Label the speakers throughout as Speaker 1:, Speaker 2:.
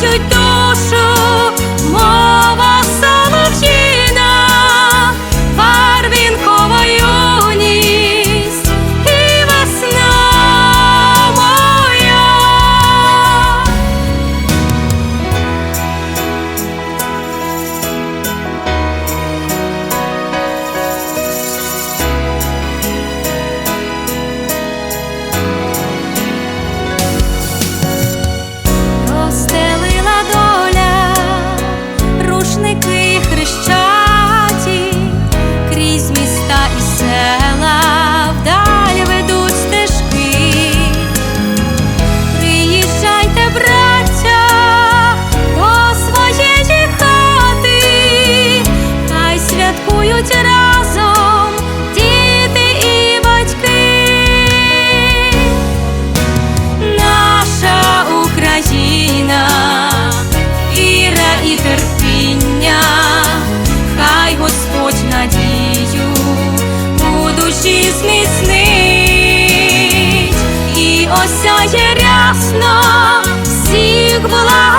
Speaker 1: Άγιο τόσο ясно всіх благ.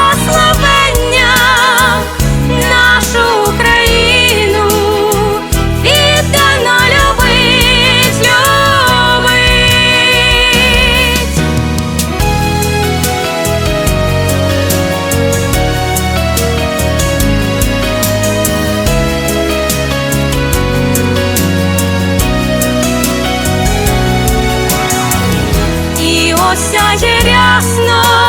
Speaker 1: сяє рясно.